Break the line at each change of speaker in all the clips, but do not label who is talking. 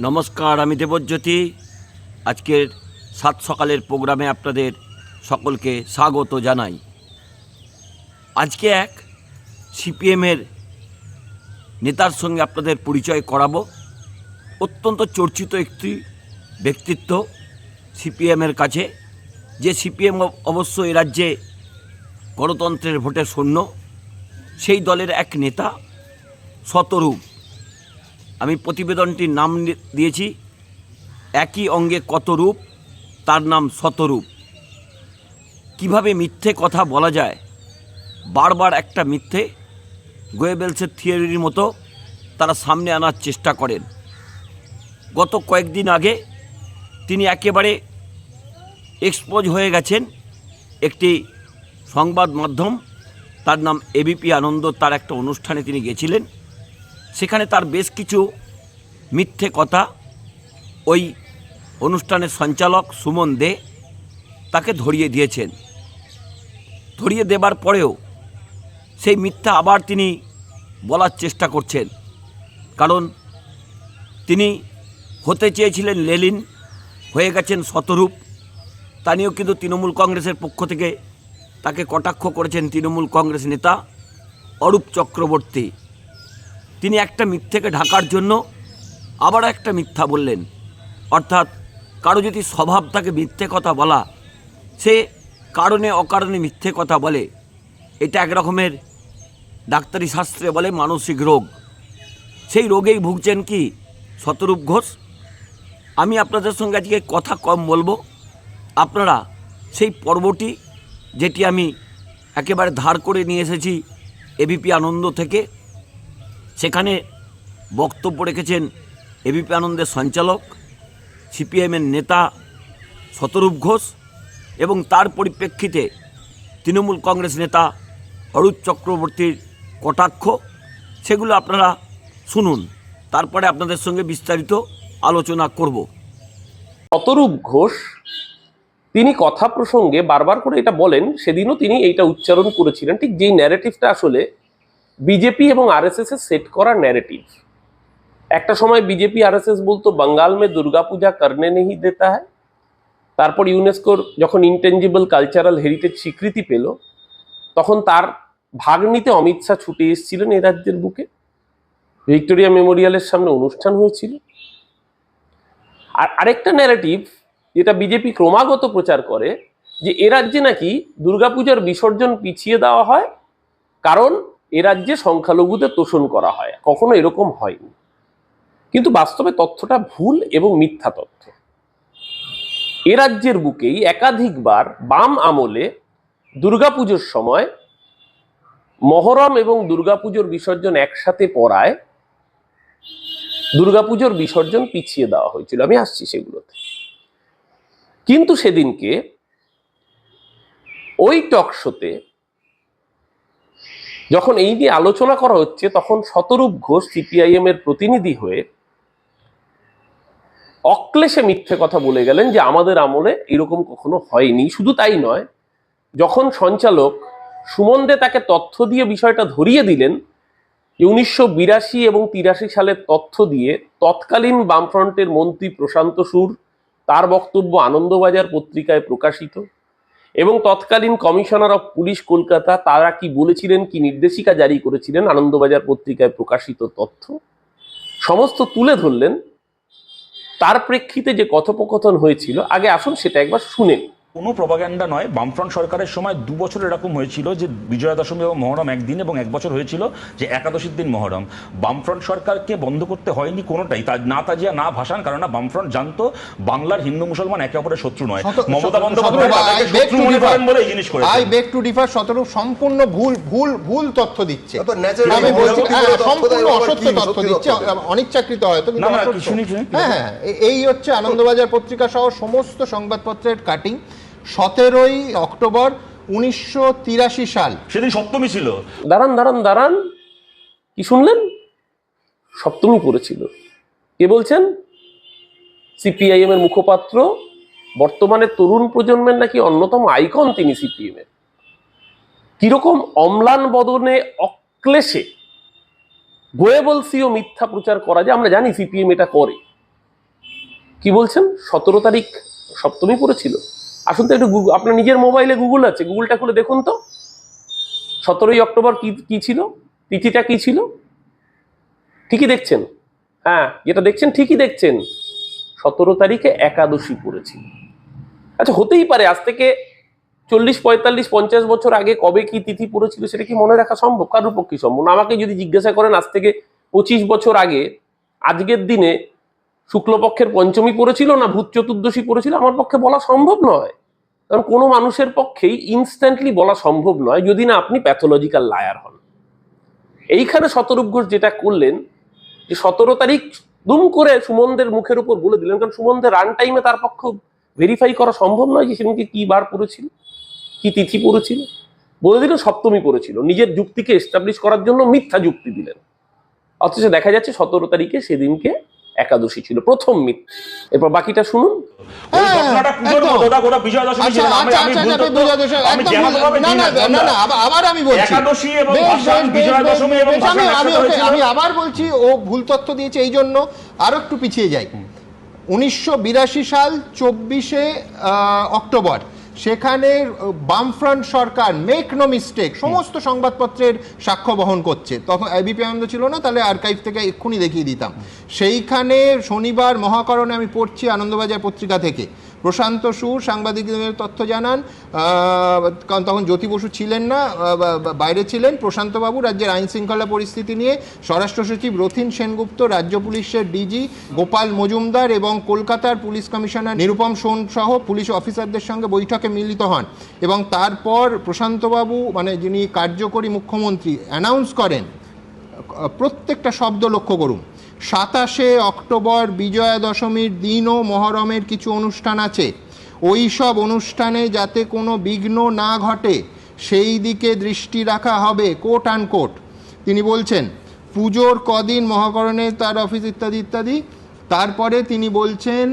নমস্কার, আমি দেবজ্যোতি। আজকের সাত সকালের প্রোগ্রামে আপনাদের সকলকে স্বাগত জানাই। আজকে এক সিপিএমের নেতার সঙ্গে আপনাদের পরিচয় করাবো। অত্যন্ত চর্চিত একটি ব্যক্তিত্ব সিপিএমের কাছে। যে সিপিএম অবশ্য এ রাজ্যে গণতন্ত্রের ভোটে শূন্য, সেই দলের এক নেতা, শতরূপ। আমি প্রতিবেদনটির নাম দিয়েছি। একই অঙ্গে কত রূপ, তার নাম শতরূপ কীভাবে মিথ্যে কথা বলা যায়? বারবার একটা মিথ্যে গোয়েবেলসের থিওরির মতো তারা সামনে আনার চেষ্টা করেন। গত কয়েকদিন আগে তিনি একেবারে এক্সপোজ হয়ে গেছেন একটি সংবাদ মাধ্যম, তার নাম এবিপি আনন্দ, তার একটা অনুষ্ঠানে তিনি গেছিলেন। সেখানে তার বেশ কিছু মিথ্যে কথা। ওই অনুষ্ঠানের সঞ্চালক সুমন দে তাকে ধরিয়ে দিয়েছেন। ধরিয়ে দেবার পরেও সেই মিথ্যা আবার তিনি বলার চেষ্টা করছেন। কারণ তিনি হতে চেয়েছিলেন লেলিন, হয়ে গেছেন শতরূপ। তা নিয়েও কিন্তু তৃণমূল কংগ্রেসের পক্ষ থেকে তাকে কটাক্ষ করেছেন তৃণমূল কংগ্রেস নেতা অরূপ চক্রবর্তী। তিনি একটা মিথ্যেকে ঢাকার জন্য আবার একটা মিথ্যা বললেন। অর্থাৎ কারও যদি স্বভাব থাকে মিথ্যে কথা বলা, সে কারণে অকারণে মিথ্যে কথা বলে। এটা এক রকমের ডাক্তারি শাস্ত্রে বলে মানসিক রোগ। সেই রোগেই ভুগছেন কি শতরূপ ঘোষ? আমি আপনাদের সঙ্গে আজকে কথা কম বলব। আপনারা সেই পর্বটি যেটি আমি একেবারে ধার করে নিয়ে এসেছি এবিপি আনন্দ থেকে সেখানে বক্তব্য রেখেছেন এবিপি আনন্দের সঞ্চালক সিপিএমের নেতা শতরূপ ঘোষ এবং তার পরিপ্রেক্ষিতে তৃণমূল কংগ্রেস নেতা অরূপ চক্রবর্তীর কটাক্ষ, সেগুলো আপনারা শুনুন। তারপরে আপনাদের সঙ্গে বিস্তারিত আলোচনা করব।
শতরূপ ঘোষ, তিনি কথা প্রসঙ্গে বারবার করে এটা বলেন, সেদিনও তিনি এইটা উচ্চারণ করেছিলেন। ঠিক যেই ন্যারেটিভটা আসলে বিজেপি এবং আরএসএস এর সেট করা ন্যারেটিভ একটা সময় বিজেপি, আরএসএস বলতো, বাঙ্গাল মে দুর্গাপূজা করনে নেই দেতা হ্যায়। তারপর ইউনেস্কোর যখন ইনটেঞ্জিবল কালচারাল হেরিটেজ স্বীকৃতি পেল, তখন তার ভাগ নিতে অমিত শাহ ছুটে এসেছিলেন এ রাজ্যের বুকে। ভিক্টোরিয়া মেমোরিয়ালের সামনে অনুষ্ঠান হয়েছিল। আর আরেকটা ন্যারেটিভ যেটা বিজেপি ক্রমাগত প্রচার করে, যে এ রাজ্যে নাকি দুর্গাপূজার বিসর্জন পিছিয়ে দেওয়া হয় কারণ এ রাজ্যে সংখ্যালঘুদের তোষণ করা হয়। কখনো এরকম হয়নি। কিন্তু বাস্তবে তথ্যটা ভুল এবং মিথ্যা তথ্য। এ রাজ্যের বুকেই একাধিকবার বাম আমলে দুর্গাপুজোর সময় মহরম এবং দুর্গাপুজোর বিসর্জন একসাথে পড়ায় দুর্গাপুজোর বিসর্জন পিছিয়ে দেওয়া হয়েছিল। আমি আসছি সেগুলোতে। কিন্তু সেদিনকে ওই টক শোতে যখন এই নিয়ে আলোচনা করা হচ্ছে, তখন শতরূপ ঘোষ সিপিআইএম এর প্রতিনিধি হয়ে অক্লেশে মিথ্যে কথা বলে গেলেন যে আমাদের আমলে এরকম কখনো হয়নি। শুধু তাই নয়, যখন সঞ্চালক সুমন দে তাকে তথ্য দিয়ে বিষয়টা ধরিয়ে দিলেন যে উনিশশো বিরাশি এবং তিরাশি সালের তথ্য দিয়ে তৎকালীন বামফ্রন্টের মন্ত্রী প্রশান্ত সুর তার বক্তব্য আনন্দবাজার পত্রিকায় প্রকাশিত এবং তৎকালীন কমিশনার অফ পুলিশ কলকাতা তারা কি বলেছিলেন, কি নির্দেশিকা জারি করেছিলেন আনন্দবাজার পত্রিকায় প্রকাশিত তথ্য সমস্ত তুলে ধরলেন তার প্রেক্ষিতে যে কথোপকথন হয়েছিল, আগে আসুন সেটা একবার শুনে।
কোনো প্রপাগ্যান্ডা নয়। বামফ্রন্ট সরকারের সময় দু বছর এরকম হয়েছিল যে বিজয়া দশমী এবং মহরম একদিন এবং এক বছর হয়েছিল যে একাদশীর দিন মহরম। বামফ্রন্ট সরকারকে বন্ধ করতে হয়নি কোনোটাই। তা না তাজিয়া না ভাসান কারণ না বামফ্রন্ট জানতো বাংলার হিন্দু মুসলমান একে অপরের শত্রু নয়। মমতা বন্দ্যোপাধ্যায় শত্রু মনে করেন বলে এই জিনিস
শতরূপ সম্পূর্ণ ভুল ভুল ভুল তথ্য দিচ্ছে। আমি বলছি হ্যাঁ, সম্পূর্ণ অসত্য তথ্য দিচ্ছে। অনিচ্ছাকৃত হয়তো। হ্যাঁ হ্যাঁ এই হচ্ছে আনন্দবাজার পত্রিকা সহ সমস্ত সংবাদপত্রের কাটিং সতেরোই অক্টোবর উনিশশো তিরাশি সাল।
সেদিন সপ্তমী ছিল।
দাঁড়ান দাঁড়ান দাঁড়ান। কি শুনলেন? সপ্তমী পড়েছিল। কে বলছেন? সিপিআইএম এর মুখপাত্র বর্তমানে তরুণ প্রজন্মের নাকি অন্যতম আইকন তিনি সিপিএম এর। কীরকম অম্লান বদনে অক্লেশে গোয়েবলসি ও মিথ্যা প্রচার করা যায় আমরা জানি সিপিএম এটা করে। কি বলছেন? সতেরো তারিখ সপ্তমী পড়েছিল? আসুন তো একটু আপনার নিজের মোবাইলে গুগল আছে গুগলটা খুলে দেখুন তো। সতেরোই অক্টোবর কি, কী ছিল? তিথিটা কি ছিল? ঠিকই দেখছেন? হ্যাঁ যেটা দেখছেন ঠিকই দেখছেন। সতেরো তারিখে একাদশী পড়েছিল আচ্ছা হতেই পারে, আজ থেকে চল্লিশ, পঁয়তাল্লিশ, পঞ্চাশ বছর আগে কবে কি তিথি পড়েছিল সেটা কি মনে রাখা সম্ভব? কারোর পক্ষে সম্ভব আমাকে যদি জিজ্ঞাসা করেন, আজ থেকে পঁচিশ বছর আগে, আজকের দিনে শুক্লপক্ষের পঞ্চমী পড়েছিল না ভূত চতুর্দশী পড়েছিল, আমার পক্ষে বলা সম্ভব নয়। কারণ কোনো মানুষের পক্ষেই ইনস্ট্যান্টলি বলা সম্ভব নয় যদি না আপনি প্যাথোলজিক্যাল লায়ার হন। এইখানে শতরূপ ঘোষ যেটা করলেন, যে সতেরো তারিখ দুম করে সুমনদের মুখের উপর বলে দিলেন, কারণ সুমনদের রান টাইমে তার পক্ষ ভেরিফাই করা সম্ভব নয় যে সেদিনকে কি বার পড়েছিল, কি তিথি পড়েছিল। বলে দিলেন সপ্তমী পড়েছিল, নিজের যুক্তিকে এস্টাবলিশ করার জন্য মিথ্যা যুক্তি দিলেন। অথচ দেখা যাচ্ছে সতেরো তারিখে সেদিনকে একাদশী ছিল প্রথম মিথ। এরপর বাকিটা শুনুন।
আবার- আবার আমি বলছি। আমি আবার বলছি ও ভুল তথ্য দিয়েছে এই জন্য আরও একটু পিছিয়ে যাই। উনিশশো বিরাশি সাল চব্বিশে অক্টোবর। সেখানে বামফ্রন্ট সরকার মেক নো মিস্টেক সমস্ত সংবাদপত্রের সাক্ষ্য বহন করছে। তখন এবিপি আনন্দ ছিল না, তাহলে আর্কাইভ থেকে এক্ষুনি দেখিয়ে দিতাম। সেইখানে শনিবার মহাকরণে আমি পড়ছি আনন্দবাজার পত্রিকা থেকে। প্রশান্ত সুর সাংবাদিকদের তথ্য জানান কারণ তখন জ্যোতি বসু ছিলেন না বাইরে ছিলেন। প্রশান্তবাবু রাজ্যের আইন শৃঙ্খলা পরিস্থিতি নিয়ে স্বরাষ্ট্র সচিব রথিন সেনগুপ্ত, রাজ্য পুলিশের ডিজি গোপাল মজুমদার এবং কলকাতার পুলিশ কমিশনার নিরুপম সোন সহ পুলিশ অফিসারদের সঙ্গে বৈঠকে মিলিত হন। এবং তারপর প্রশান্তবাবু মানে যিনি কার্যকরী মুখ্যমন্ত্রী অ্যানাউন্স করেন। প্রত্যেকটা শব্দ লক্ষ্য করুন। সাতাশে অক্টোবর বিজয়া দশমীর দিনও মহরমের কিছু অনুষ্ঠান আছে। ওই সব অনুষ্ঠানে যাতে কোনো বিঘ্ন না ঘটে, সেই দিকে দৃষ্টি রাখা হবে কোট আন কোট তিনি বলছেন, পুজোর কদিন মহাকরণে তার অফিস ইত্যাদি ইত্যাদি। তারপরে তিনি বলছেন,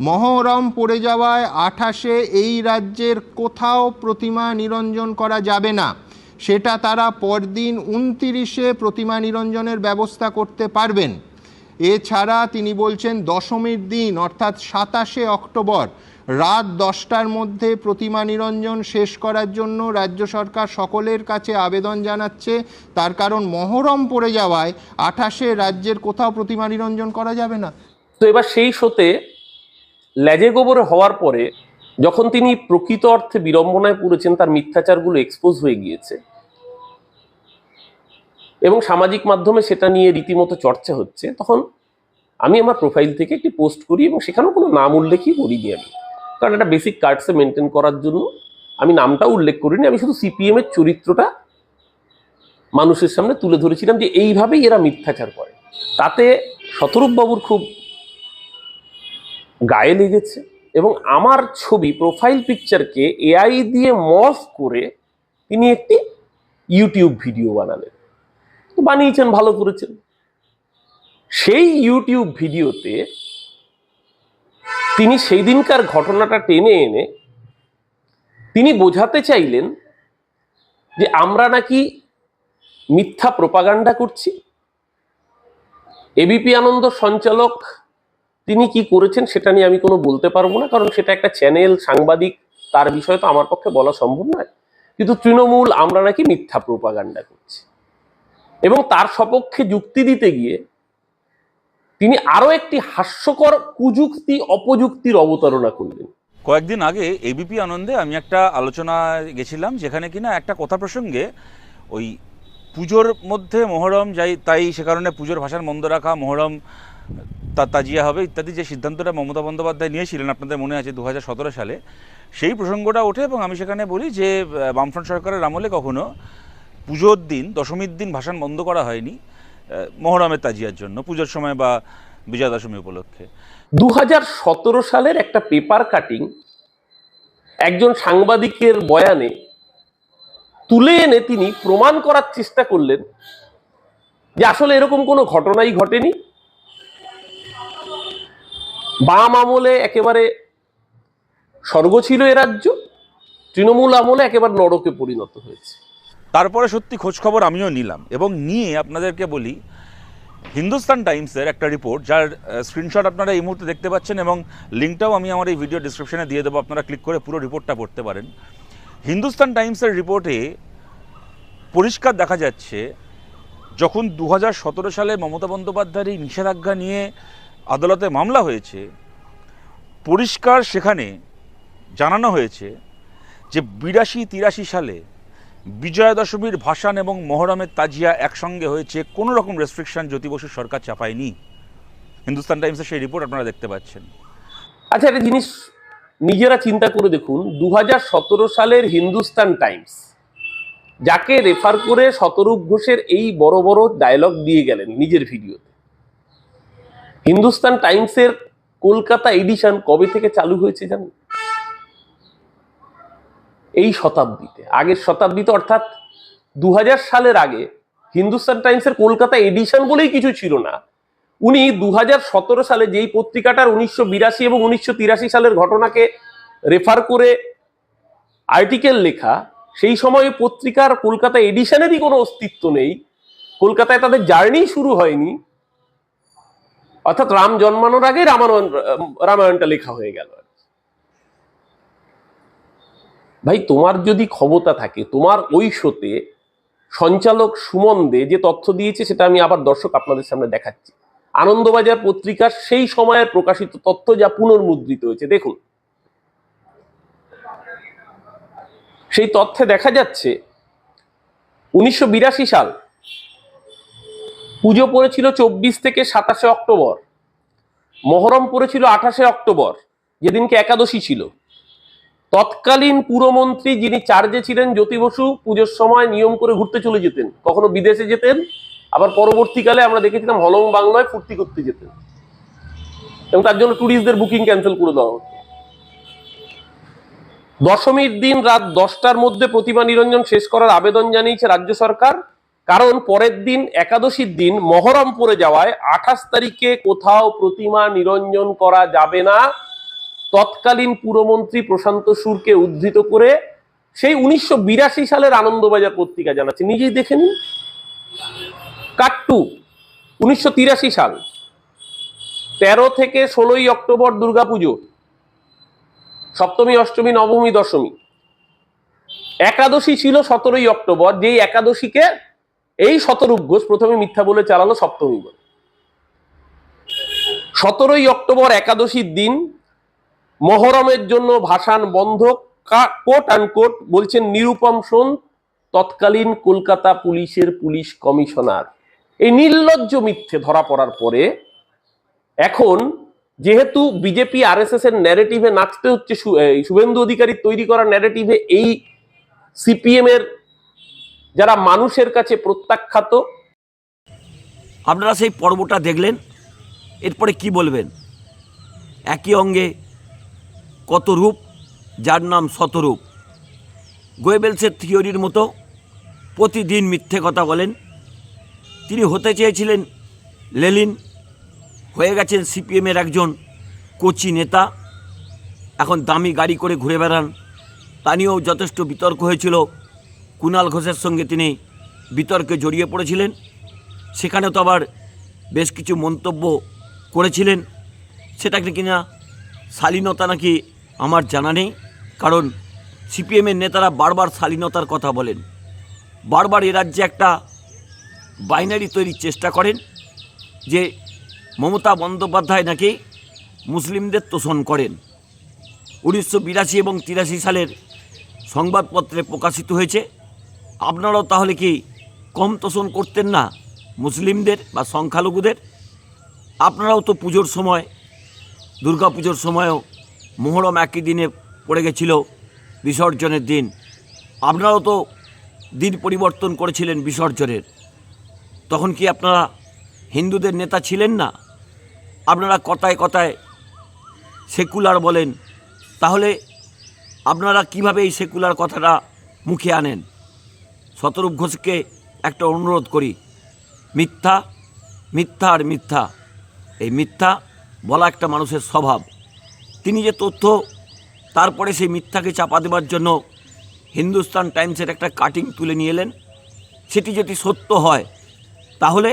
মহরম পড়ে যাওয়ায় আঠাশে এই রাজ্যের কোথাও প্রতিমা নিরঞ্জন করা যাবে না। সেটা তারা পরদিন উনতিরিশে প্রতিমা নিরঞ্জনের ব্যবস্থা করতে পারবেন। এছাড়া তিনি বলছেন দশমীর দিন, অর্থাৎ সাতাশে অক্টোবর, রাত দশটার মধ্যে প্রতিমা নিরঞ্জন শেষ করার জন্য রাজ্য সরকার সকলের কাছে আবেদন জানাচ্ছে। তার কারণ মহরম পড়ে যাওয়ায় আঠাশে রাজ্যের কোথাও প্রতিমা নিরঞ্জন করা যাবে না।
তো এবার সেই শোতে ল্যাজে গোবরে হওয়ার পরে যখন তিনি প্রকৃত অর্থে বিড়ম্বনায় পড়েছেন, তার মিথ্যাচারগুলো এক্সপোজ হয়ে গিয়েছে। এবং সামাজিক মাধ্যমে সেটা নিয়ে রীতিমতো চর্চা হচ্ছে, তখন আমি আমার প্রোফাইল থেকে একটি পোস্ট করি এবং সেখানেও কোনো নাম উল্লেখই করিনি আমি। কারণ একটা বেসিক কার্ডসে মেনটেন করার জন্য আমি নামটা উল্লেখ করিনি, আমি শুধু সিপিএমের চরিত্রটা মানুষের সামনে তুলে ধরেছিলাম যে এইভাবেই এরা মিথ্যাচার করে। তাতে শতরূপ বাবুর খুব গায়ে লেগেছে এবং আমার ছবি প্রোফাইল পিকচারকে এআই দিয়ে মফ করে তিনি একটি ইউটিউব ভিডিও বানালেন। বানিয়েছেন, ভালো করেছেন। সেই ইউটিউব ভিডিওতে তিনি সেই দিনকার ঘটনাটা টেনে এনে তিনি বোঝাতে চাইলেন যে আমরা নাকি মিথ্যা প্রপাগান্ডা করছি। এবিপি আনন্দ সঞ্চালক তিনি কি করেছেন সেটা নিয়ে আমি কোনো বলতে পারব না, কারণ সেটা একটা চ্যানেল, সাংবাদিক, তার বিষয়ে তো আমার পক্ষে বলা সম্ভব নয়। কিন্তু তৃণমূল, আমরা নাকি মিথ্যা প্রোপাগান্ডা করছি। এবং তার সপক্ষে যুক্তি দিতে গিয়ে তিনি আরও একটি হাস্যকর কুযুক্তি, অপযুক্তির অবতারণা করলেন।
কয়েকদিন আগে এবিপি আনন্দে আমি একটা আলোচনা গেছিলাম যেখানে কিনা একটা কথা প্রসঙ্গে ওই পুজোর মধ্যে মহরম যাই, তাই সে কারণে পুজোর ভাষার মন্দ রাখা, মহরম, তা, তাজিয়া হবে ইত্যাদি যে সিদ্ধান্তটা মমতা বন্দ্যোপাধ্যায় নিয়েছিলেন, আপনাদের মনে আছে দু হাজার সতেরো সালে, সেই প্রসঙ্গটা ওঠে এবং আমি সেখানে বলি যে বামফ্রন্ট সরকারের আমলে কখনো পুজোর দিন, দশমীর দিন ভাষণ বন্ধ করা হয়নি মহরমের তাজিয়ার জন্য, পুজোর সময় বা বিজয়া দশমী উপলক্ষে।
দু হাজার সতেরো সালের একটা পেপার কাটিং একজন সাংবাদিকের বয়ানে তুলে এনে তিনি প্রমাণ করার চেষ্টা করলেন যে আসলে এরকম কোনো ঘটনাই ঘটেনি। বাম আমলে একেবারে স্বর্গ ছিল এ রাজ্য, তৃণমূল আমলে একেবারে নরকে পরিণত হয়েছে।
তারপরে সত্যি খোঁজ খবর আমিও নিলাম এবং নিয়ে আপনাদেরকে বলি, হিন্দুস্তান টাইমসের একটা রিপোর্ট যার স্ক্রিনশট আপনারা এই মুহূর্তে দেখতে পাচ্ছেন এবং লিঙ্কটাও আমি আমার এই ভিডিও ডিসক্রিপশনে দিয়ে দেবো, আপনারা ক্লিক করে পুরো রিপোর্টটা পড়তে পারেন। হিন্দুস্তান টাইমসের রিপোর্টে পরিষ্কার দেখা যাচ্ছে, যখন দু হাজার সতেরো সালে মমতা বন্দ্যোপাধ্যায়ের এই নিষেধাজ্ঞা নিয়ে আদালতে মামলা হয়েছে, পরিষ্কার সেখানে জানানো হয়েছে যে বিরাশি তিরাশি সালে বিজয়া দশমীর ভাসান এবং মহরমের তাজিয়া একসঙ্গে হয়েছে, কোনো রকম রেস্ট্রিকশন জ্যোতি বসুর সরকার চাপায়নি। হিন্দুস্তান টাইমসের সেই রিপোর্ট আপনারা দেখতে পাচ্ছেন।
আচ্ছা একটা জিনিস নিজেরা চিন্তা করে দেখুন দু হাজার সতেরো সালের হিন্দুস্তান টাইমস, যাকে রেফার করে শতরূপ ঘোষের এই বড় বড় ডায়লগ দিয়ে গেলেন নিজের ভিডিওতে। হিন্দুস্তান টাইমসের কলকাতা এডিশন কবে থেকে চালু হয়েছে জানেন? এই শতাব্দীতে। আগের শতাব্দীতে অর্থাৎ দু হাজার সালের আগে হিন্দুস্তান টাইমসের কলকাতা এডিশন বলেই কিছু ছিল না। উনি দুহাজার সতেরো সালে যেই পত্রিকাটার উনিশশো বিরাশি এবং উনিশশো তিরাশি সালের ঘটনাকে রেফার করে আর্টিকেল লেখা, সেই সময় পত্রিকার কলকাতা এডিশনেরই কোনো অস্তিত্ব নেই। কলকাতায় তাদের জার্নি শুরু হয়নি। অর্থাৎ রাম জন্মানোর আগে রামায়ণ রামায়ণটা লেখা হয়ে গেল ভাই, তোমার যদি ক্ষমতা থাকে, তোমার ওই শোতে সঞ্চালক সুমন দে যে তথ্য দিয়েছে, সেটা আমি আবার দর্শক আপনাদের সামনে দেখাচ্ছি। আনন্দবাজার পত্রিকার সেই সময়ের প্রকাশিত তথ্য যা পুনর্মুদ্রিত হয়েছে। দেখুন, সেই তথ্যে দেখা যাচ্ছে, উনিশশো বিরাশি সাল, পুজো পড়েছিল চব্বিশ থেকে সাতাশে অক্টোবর, মহরম পড়েছিল আঠাশে অক্টোবর, যেদিনকে একাদশী ছিল। তৎকালীন পুরমন্ত্রী যিনি চার্জে ছিলেন জ্যোতি বসু, পুজোর সময় নিয়ম করে ঘুরতে চলে যেতেন। কখনো বিদেশে যেতেন, আবার পরবর্তীকালে আমরা দেখেছিলাম হলং বাংলায় ফুর্তি করতে যেতেন। এবং তার জন্য ট্যুরিস্টদের বুকিং ক্যান্সেল করে দেওয়া হতো। দশমীর দিন রাত দশটার মধ্যে প্রতিমা নিরঞ্জন শেষ করার আবেদন জানিয়েছে রাজ্য সরকার। কারণ পরের দিন, একাদশীর দিন মহরম পড়ে যাওয়ায় আঠাশ তারিখে কোথাও প্রতিমা নিরঞ্জন করা যাবে না। তৎকালীন পুরমন্ত্রী প্রশান্ত সুরকে উদ্ধৃত করে সেই উনিশশো বিরাশি সালের আনন্দবাজার পত্রিকা জানাচ্ছে। নিজেই দেখে নিন। কাট্টু, উনিশশো তিরাশি সাল। তেরো থেকে ষোলোই অক্টোবর দুর্গাপুজো। সপ্তমী, অষ্টমী, নবমী, দশমী। একাদশী ছিল সতেরোই অক্টোবর। যেই একাদশীকে এই শতরূপ ঘোষ প্রথমে মিথ্যা বলে চালালো সপ্তমী বলে। সতেরোই অক্টোবর একাদশীর দিন মহরমের জন্য ভাসান বন্ধ কোট কোট বলছেন নিরুপম সোন, তৎকালীন কলকাতা পুলিশের পুলিশ কমিশনার। এই নির্লজ্জ মিথ্যে ধরা পড়ার পরে এখন যেহেতু বিজেপি আর এস এর ন্যারেটিভে নাচতে হচ্ছে শুভেন্দু অধিকারীর তৈরি করা ন্যারেটিভে এই সিপিএম এর যারা মানুষের কাছে প্রত্যাখ্যাত,
আপনারা সেই পর্বটা দেখলেন, এরপরে কি বলবেন? একই অঙ্গে কত রূপ, যার নাম শতরূপ। গোয়েবেলসের থিওরির মতো প্রতিদিন মিথ্যে কথা বলেন। তিনি হতে চেয়েছিলেন লেলিন, হয়ে গেছেন সিপিএমের একজন কোচি নেতা। এখন দামি গাড়ি করে ঘুরে বেড়ান। তা নিয়েও যথেষ্ট বিতর্ক হয়েছিল। কুণাল ঘোষের সঙ্গে তিনি বিতর্কে জড়িয়ে পড়েছিলেন। সেখানে তো আবার বেশ কিছু মন্তব্য করেছিলেন। সেটাকে কিনা শালীনতা নাকি আমার জানা নেই, কারণ সিপিএমের নেতারা বারবার শালীনতার কথা বলেন। বারবার এ রাজ্যে একটা বাইনারি তৈরির চেষ্টা করেন, যে মমতা বন্দ্যোপাধ্যায় নাকি মুসলিমদের তোষণ করেন। উনিশশো বিরাশি এবং তিরাশি সালের সংবাদপত্রে প্রকাশিত হয়েছে, আপনারাও তাহলে কি কম তোষণ করতেন না মুসলিমদের বা সংখ্যালঘুদের? আপনারাও তো পুজোর সময় দুর্গা পুজোর সময়ও মোহরম একই দিনে পড়ে গেছিল বিসর্জনের দিন। আপনারাও তো দিন পরিবর্তন করেছিলেন বিসর্জনের। তখন কি আপনারা হিন্দুদের নেতা ছিলেন না? আপনারা কথায় কথায় সেকুলার বলেন। তাহলে আপনারা কীভাবে এই সেকুলার কথাটা মুখে আনেন? শতরূপ ঘোষকে একটা অনুরোধ করি। মিথ্যা মিথ্যা আর মিথ্যা। এই মিথ্যা বলা একটা মানুষের স্বভাব। তিনি যে তথ্য, তারপরে সেই মিথ্যাকে চাপা দেওয়ার জন্য হিন্দুস্তান টাইমসের একটা কাটিং তুলে নিয়ে এলেন। সেটি যদি সত্য হয়, তাহলে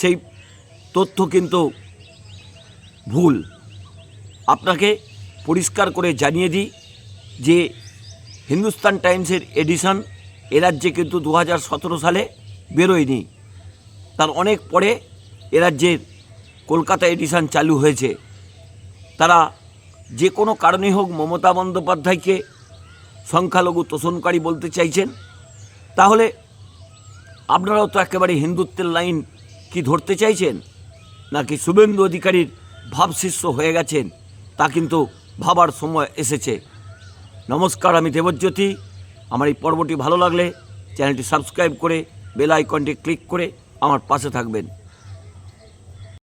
সেই তথ্য কিন্তু ভুল। আপনাকে পরিষ্কার করে জানিয়ে দিই যে হিন্দুস্তান টাইমসের এডিশন এ রাজ্যে কিন্তু দু হাজার সতেরো সালে বেরোয়নি। তার অনেক পরে এ রাজ্যের কলকাতা এডিশন চালু হয়েছে। তারা যে কোনো কারণে হোক মমতা বন্দ্যোপাধ্যায়কে সংখ্যালঘু তোষণকারী বলতে চাইছেন, তাহলে আপনারাও তো একেবারে হিন্দুত্বের লাইন কি ধরতে চাইছেন? নাকি শুভেন্দু অধিকারীর ভাবশিষ্য হয়ে গেছেন, তা কিন্তু ভাবার সময় এসেছে। নমস্কার, আমি দেবজ্যোতি। আমার এই পর্বটি ভালো লাগলে চ্যানেলটি সাবস্ক্রাইব করে বেল আইকনটি ক্লিক করে আমার পাশে থাকবেন।